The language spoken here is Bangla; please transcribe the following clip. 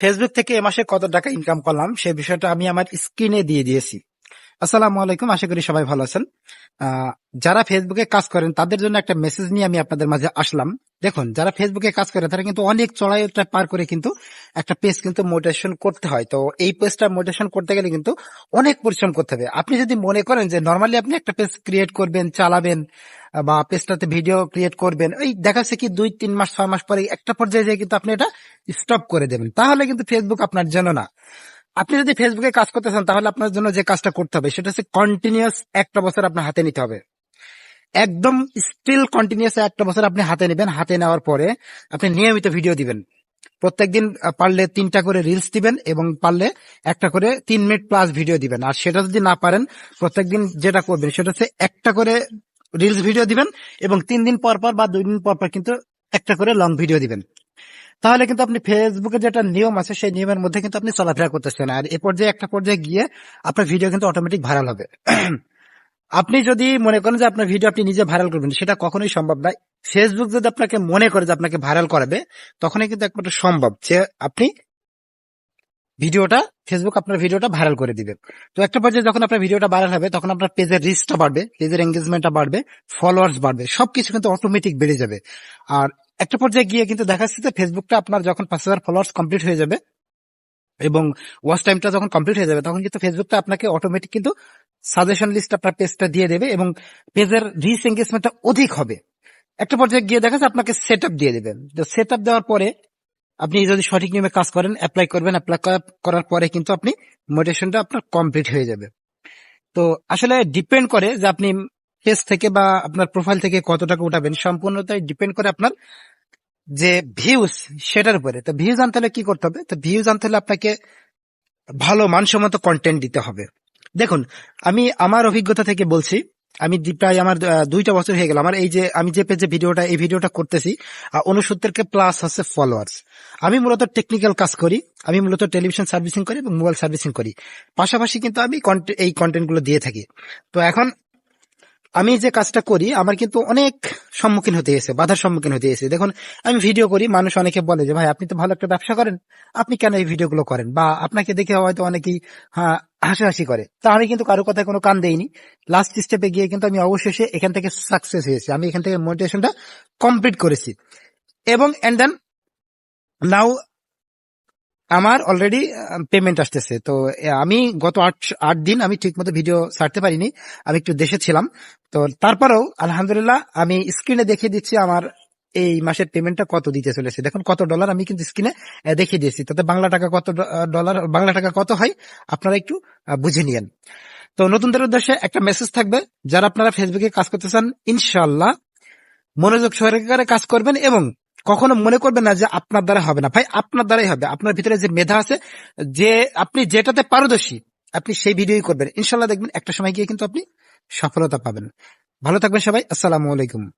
ফেসবুক থেকে এ মাসে কত টাকা ইনকাম করলাম, সে বিষয়টা আমি আমার স্ক্রিনে দিয়ে দিয়েছি। আসসালামু আলাইকুম, আশা করি সবাই ভালো আছেন। যারা ফেসবুকে কাজ করেন, তাদের জন্য একটা মেসেজ নিয়ে আমি আপনাদের মাঝে আসলাম। দেখুন, যারা ফেসবুকে কাজ করে, তারা কিন্তু অনেক চড়াই উতরাই পার করে কিন্তু একটা পেজ কিন্তু মোটিভেশন করতে হয়। তো এই পেজটা মোটিভেশন করতে গেলে কিন্তু অনেক পরিশ্রম করতে হবে। আপনি যদি মনে করেন যে নর্মালি আপনি একটা পেজ ক্রিয়েট করবেন, চালাবেন, বা পেজটাতে ভিডিও ক্রিয়েট করবেন, এই দেখাচ্ছে কি দুই, তিন মাস, ছয় মাস পরে একটা পর্যায়ে যেয়ে কিন্তু আপনি এটা স্টপ করে দেবেন। তাহলে কিন্তু ফেসবুক আপনার জন্য না। আপনি যদি ফেসবুকে কাজ করতে চান, তাহলে আপনার জন্য যে কাজটা করতে হবে, সেটা হচ্ছে কন্টিনিউয়াস একটা বছর আপনার হাতে নিতে হবে। একদম স্টিল কন্টিনিউয়াস একটা বছর আপনি হাতে নেবেন। হাতে নেওয়ার পরে আপনি নিয়মিত ভিডিও দিবেন। প্রত্যেকদিন পারলে তিনটা করে রিলস দিবেন এবং পারলে একটা করে তিন মিনিট প্লাস ভিডিও দিবেন। আর সেটা যদি না পারেন, প্রত্যেকদিন যেটা করবেন, সেটা হচ্ছে একটা করে রিলস ভিডিও দিবেন এবং তিন দিন পর পর বা দুই দিন পর পর কিন্তু একটা করে লং ভিডিও দিবেন। তাহলে কিন্তু আপনি ফেসবুকে যেটা নিয়ম আছে, সেই নিয়মের মধ্যে কিন্তু আপনি চলাফেরা করতেছেন। আর এ পর্যায়ে, একটা পর্যায়ে গিয়ে আপনার ভিডিও কিন্তু অটোমেটিক ভাইরাল হবে। আপনি যদি মনে করেন যে আপনার ভিডিও আপনি নিজে ভাইরাল করবেন, সেটা কখনোই সম্ভব নয় ফেসবুক যদি আপনাকে মনে করে যে আপনাকে ভাইরাল করাবে, তখনই কিন্তু একমাত্র সম্ভব যে আপনি ভিডিওটা ফেসবুক আপনার ভিডিওটা ভাইরাল করে দিবে। তো একটা পর্যায়ে যখন আপনার ভিডিওটা ভাইরাল হবে, তখন আপনার পেজের রিচটা বাড়বে পেজের এঙ্গেজমেন্টটা বাড়বে ফলোয়ার্স বাড়বে, সবকিছু কিন্তু অটোমেটিক বেড়ে যাবে। আর একটা পর্যায়ে গিয়ে কিন্তু দেখা যাচ্ছে যে ফেসবুকটা আপনার যখন পাঁচ হাজার ফলোয়ার্স কমপ্লিট হয়ে যাবে এবং ওয়াচ টাইমটা যখন কমপ্লিট হয়ে যাবে, তখন কিন্তু ফেসবুকটা আপনাকে অটোমেটিক কিন্তু সাজেশন লিস্ট আপনার পেজটা দিয়ে দেবে এবং পেজের রিচ এঙ্গেজমেন্টটা অধিক হবে। একটা পর্যায়ে গিয়ে দেখা যাচ্ছে আপনাকে সেট আপ দিয়ে দেবেন তো সেট দেওয়ার পরে আপনি যদি সঠিক নিয়মে কাজ করেন অ্যাপ্লাই করবেন অ্যাপ্লাই করার পরে কিন্তু আপনি মোটিভেশনটা আপনার কমপ্লিট হয়ে যাবে। তো আসলে ডিপেন্ড করে যে আপনি পেজ থেকে বা আপনার প্রোফাইল থেকে কত টাকা উঠাবেন, সম্পূর্ণটাই ডিপেন্ড করে আপনার যে ভিউজ সেটার উপরে। তো ভিউজ আনতে হলে কি করতে হবে? তো ভিউজ আনতে হলে আপনাকে ভালো মানসম্মত কন্টেন্ট দিতে হবে। দেখুন, আমি আমার অভিজ্ঞতা থেকে বলছি, আমি প্রায় আমার দুইটা বছর হয়ে গেল। আমার এই যে, আমি যে পেজে ভিডিওটা, এই ভিডিওটা করতেছি উনসত্তর কে প্লাস হচ্ছে ফলোয়ার্স আমি মূলত টেকনিক্যাল কাজ করি, আমি মূলত টেলিভিশন সার্ভিসিং করি এবং মোবাইল সার্ভিসিং করি। পাশাপাশি কিন্তু আমি এই কন্টেন্টগুলো দিয়ে থাকি। তো এখন আমি যে কাজটা করি, আমার কিন্তু অনেক সম্মুখীন হতে গেছে বাধার সম্মুখীন হতে গেছে দেখুন, আমি ভিডিও করি, মানুষ অনেকে বলে যে, ভাই, আপনি তো ভালো একটা ব্যবসা করেন, আপনি কেন এই ভিডিওগুলো করেন? বা, আপনাকে দেখে হয়তো অনেকেই হ্যাঁ হাসাহাসি করে। তা আমি কিন্তু কারও কথায় কোনো কান দেইনি। লাস্ট স্টেপে গিয়ে কিন্তু আমি অবশেষে এখান থেকে সাকসেস হয়েছি। আমি এখান থেকে মোটিভেশনটা কমপ্লিট করেছি। এবং এন্ড দেন নাও আমার অলরেডি পেমেন্ট আসতেছে। তো আমি গত আট আট দিন আমি ঠিক মতো ভিডিও ছাড়তে পারিনি। আমি একটু দেশে ছিলাম। তো তারপরেও, আলহামদুলিল্লাহ, আমি স্ক্রিনে দেখিয়ে দিচ্ছি আমার এই মাসের পেমেন্টটা কত দিতে চলেছে। দেখুন কত ডলার আমি কিন্তু স্ক্রিনে দেখিয়ে দিয়েছি। তাতে বাংলা টাকা কত ডলার বাংলা টাকা কত হয়, আপনারা একটু বুঝে নিয়েন। তো নতুনদের উদ্দেশ্যে একটা মেসেজ থাকবে। যারা আপনারা ফেসবুকে কাজ করতে চান ইনশাল্লাহ মনোযোগ সহকারে কাজ করবেন এবং কখনো মনে করবেন না যে আপনার দ্বারা হবে না। ভাই, আপনার দ্বারাই হবে। আপনার ভিতরে যে মেধা আছে, যে আপনি যেটাতে পারদর্শী, আপনি সেই ভিডিওই করবেন। ইনশাল্লাহ দেখবেন একটা সময় গিয়ে কিন্তু আপনি সফলতা পাবেন। ভালো থাকবেন সবাই। আসসালামু আলাইকুম।